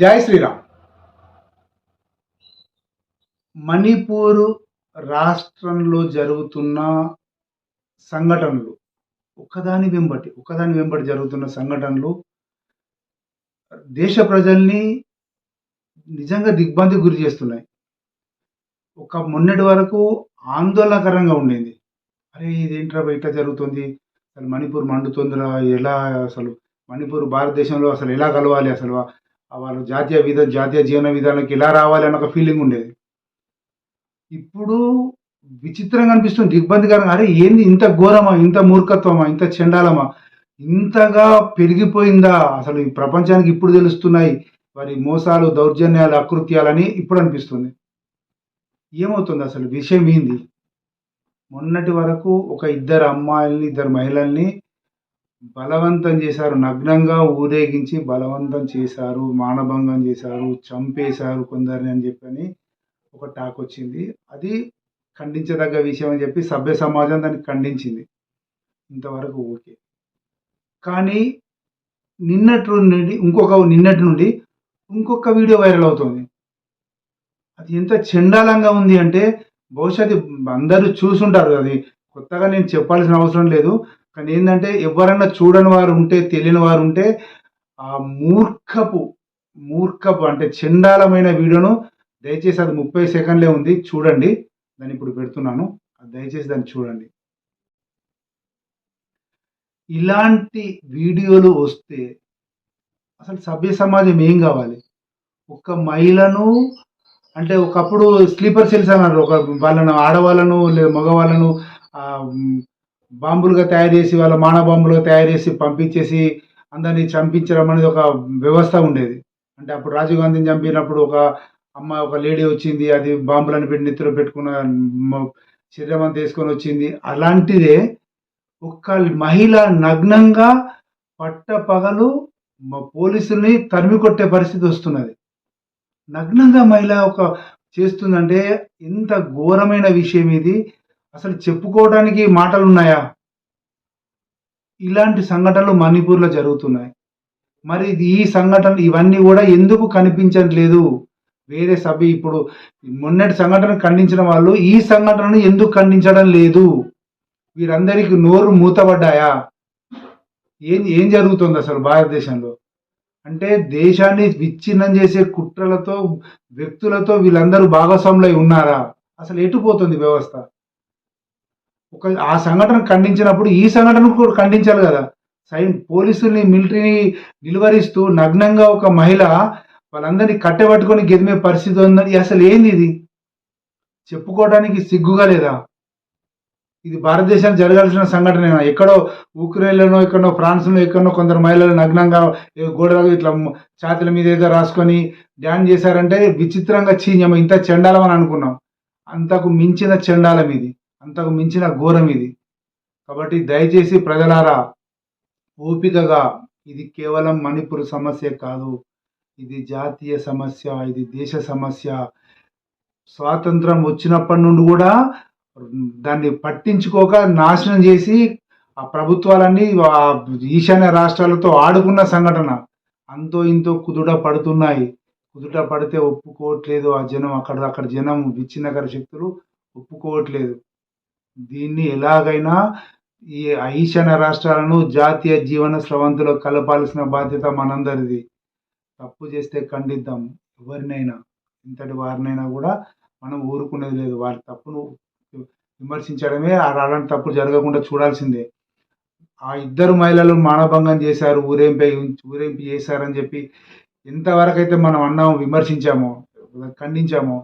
జై శ్రీరామ్. మణిపూర్ రాష్ట్రంలో జరుగుతున్న సంఘటనలు ఒకదాని వెంబటి ఒకదాని వెంబడి జరుగుతున్న సంఘటనలు దేశ ప్రజల్ని నిజంగా దిగ్భ్రాంతికి గురి చేస్తున్నాయి. ఒక మొన్నటి వరకు ఆందోళనకరంగా ఉండేది. అరే ఇదేంట్రా ఇట్లా జరుగుతుంది? అసలు మణిపూర్ మండుతుందిరా? ఎలా అసలు మణిపూర్ భారతదేశంలో అసలు ఎలా కలవాలి అసలు? వాళ్ళు జాతీయ విధ జాతీయ జీవన విధానానికి ఎలా రావాలి అని ఒక ఫీలింగ్ ఉండేది. ఇప్పుడు విచిత్రంగా అనిపిస్తుంది. ఇబ్బందికరంగా అరే ఏంది ఇంత ఘోరమా ఇంత మూర్ఖత్వమా ఇంత చెండాలమా? ఇంతగా పెరిగిపోయిందా? అసలు ఈ ప్రపంచానికి ఇప్పుడు తెలుస్తున్నాయి వారి మోసాలు దౌర్జన్యాలు అకృత్యాలని ఇప్పుడు అనిపిస్తుంది. ఏమవుతుంది అసలు? విషయం ఏంది? మొన్నటి వరకు ఒక ఇద్దరు అమ్మాయిల్ని ఇద్దరు మహిళల్ని బలవంతం చేశారు. నగ్నంగా ఊరేగించి బలవంతం చేశారు. మానభంగం చేశారు. చంపేశారు కొందరిని అని చెప్పని ఒక టాక్ వచ్చింది. అది ఖండించదగ్గ విషయం అని చెప్పి సభ్య సమాజం దాన్ని ఖండించింది. ఇంతవరకు ఓకే. కానీ నిన్నటి నుండి ఇంకొక నిన్నటి నుండి ఇంకొక వీడియో వైరల్ అవుతుంది. అది ఎంత చండాలంగా ఉంది అంటే బహుశా అది అందరూ చూసుంటారు. అది కొత్తగా నేను చెప్పాల్సిన అవసరం లేదు. కానీ ఏంటంటే ఎవరన్నా చూడని వారు ఉంటే తెలియని వారు ఉంటే ఆ మూర్ఖపు మూర్ఖపు అంటే చండాలమైన వీడియోను దయచేసి అది ముప్పై సెకండ్లే ఉంది. చూడండి. దాన్ని ఇప్పుడు పెడుతున్నాను. దయచేసి దాన్ని చూడండి. ఇలాంటి వీడియోలు వస్తే అసలు సభ్య సమాజం ఏం కావాలి? ఒక మహిళను అంటే ఒకప్పుడు స్లీపర్ సెల్స్ అన్నారు. ఒక వాళ్ళను ఆడవాళ్ళను లేదా మగవాళ్ళను బాంబులుగా తయారు చేసి వాళ్ళ మానవ బాంబులుగా తయారు చేసి పంపించేసి అందరినీ చంపించడం అనేది ఒక వ్యవస్థ ఉండేది. అంటే అప్పుడు రాజీవ్ గాంధీని చంపినప్పుడు ఒక అమ్మ ఒక లేడీ వచ్చింది అది బాంబులను పెట్టి నెత్తిలో పెట్టుకున్న శరీరం అంతా వేసుకొని వచ్చింది. అలాంటిదే ఒక్క మహిళ నగ్నంగా పట్ట పగలు పోలీసుల్ని తరిమి కొట్టే పరిస్థితి వస్తున్నది. నగ్నంగా మహిళ ఒక చేస్తుందంటే ఎంత ఘోరమైన విషయం ఇది. అసలు చెప్పుకోవడానికి మాటలు ఉన్నాయా ఇలాంటి సంఘటనలు మణిపూర్లో జరుగుతున్నాయి. మరి ఇది ఈ సంఘటన ఇవన్నీ కూడా ఎందుకు కనిపించట్లేదు? వేరే సభ ఇప్పుడు మొన్నటి సంఘటన ఖండించిన వాళ్ళు ఈ సంఘటనను ఎందుకు ఖండించడం లేదు? వీరందరికీ నోరు మూతబడ్డాయా? ఏం ఏం జరుగుతుంది అసలు భారతదేశంలో? అంటే దేశాన్ని విచ్ఛిన్నం చేసే కుట్రలతో వ్యక్తులతో వీళ్ళందరూ భాగస్వాములై ఉన్నారా? అసలు ఎటుపోతుంది వ్యవస్థ? ఒక ఆ సంఘటన ఖండించినప్పుడు ఈ సంఘటన కూడా ఖండించాలి కదా. సై పోలీసుల్ని మిలిటరీని నిలువరిస్తూ నగ్నంగా ఒక మహిళ వాళ్ళందరినీ కట్టెబట్టుకొని గెదిమే పరిస్థితి ఉందని అసలు ఏంది ఇది? చెప్పుకోవడానికి సిగ్గుగా లేదా? ఇది భారతదేశం జరగాల్సిన సంఘటన ఎక్కడో ఉక్రెయిన్లోనో ఎక్కడో ఫ్రాన్స్లో ఎక్కడో కొందరు మహిళలు నగ్నంగా గోడలకు ఇట్లా ఛాతీల మీద ఏదో రాసుకొని డ్యాన్ చేశారంటే విచిత్రంగా చీన్యం ఇంత చెండాలం అని అనుకున్నాం. అంతకు మించిన చెండాలం ఇది. అంతకు మించిన ఘోరం ఇది. కాబట్టి దయచేసి ప్రజలారా ఓపికగా ఇది కేవలం మణిపూర్ సమస్య కాదు. ఇది జాతీయ సమస్య ఇది దేశ సమస్య. స్వాతంత్రం వచ్చినప్పటి నుండి కూడా దాన్ని పట్టించుకోక నాశనం చేసి ఆ ప్రభుత్వాలన్నీ ఈశాన్య రాష్ట్రాలతో ఆడుకున్న సంఘటన. అంతో ఇంతో కుదుట పడుతున్నాయి. కుదుట పడితే ఒప్పుకోవట్లేదు ఆ జనం. అక్కడ అక్కడ జనం విచ్ఛిన్నకర శక్తులు ఒప్పుకోవట్లేదు. దీన్ని ఎలాగైనా ఈ ఈశాన్య రాష్ట్రాలను జాతీయ జీవన స్రవంతిలో కలపాల్సిన బాధ్యత మనందరిది. తప్పు చేస్తే ఖండిద్దాం ఎవరినైనా ఇంతటి వారినైనా కూడా మనం ఊరుకునేది లేదు. వారి తప్పును విమర్శించడమే ఆ అలాంటి తప్పులు జరగకుండా చూడాల్సిందే. ఆ ఇద్దరు మహిళలు మానభంగం చేశారు ఊరేంపై ఊరేంపి చేశారని చెప్పి ఎంతవరకు అయితే మనం అన్నాము విమర్శించామో ఖండించామో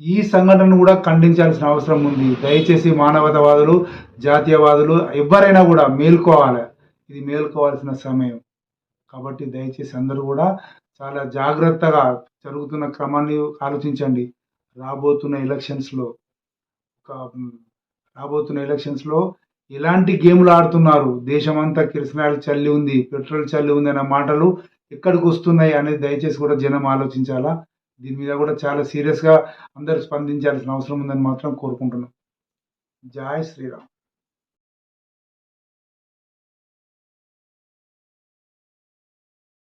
ఈ సంఘటనను కూడా ఖండించాల్సిన అవసరం ఉంది. దయచేసి మానవతావాదులు జాతీయవాదులు ఎవరైనా కూడా మేల్కోవాలి. ఇది మేల్కోవాల్సిన సమయం. కాబట్టి దయచేసి అందరూ కూడా చాలా జాగ్రత్తగా జరుగుతున్న క్రమాన్ని ఆలోచించండి. రాబోతున్న ఎలక్షన్స్లో ఒక రాబోతున్న ఎలక్షన్స్లో ఎలాంటి గేమ్లు ఆడుతున్నారు? దేశమంతా కిరసనాయలు చల్లి ఉంది పెట్రోల్ చల్లి ఉంది అన్న మాటలు ఎక్కడికి వస్తున్నాయి అనేది దయచేసి కూడా జనం ఆలోచించాలా? దీని మీద కూడా చాలా సీరియస్గా అందరూ స్పందించాల్సిన అవసరం ఉందని మాత్రం కోరుకుంటున్నాం. జై శ్రీరామ్.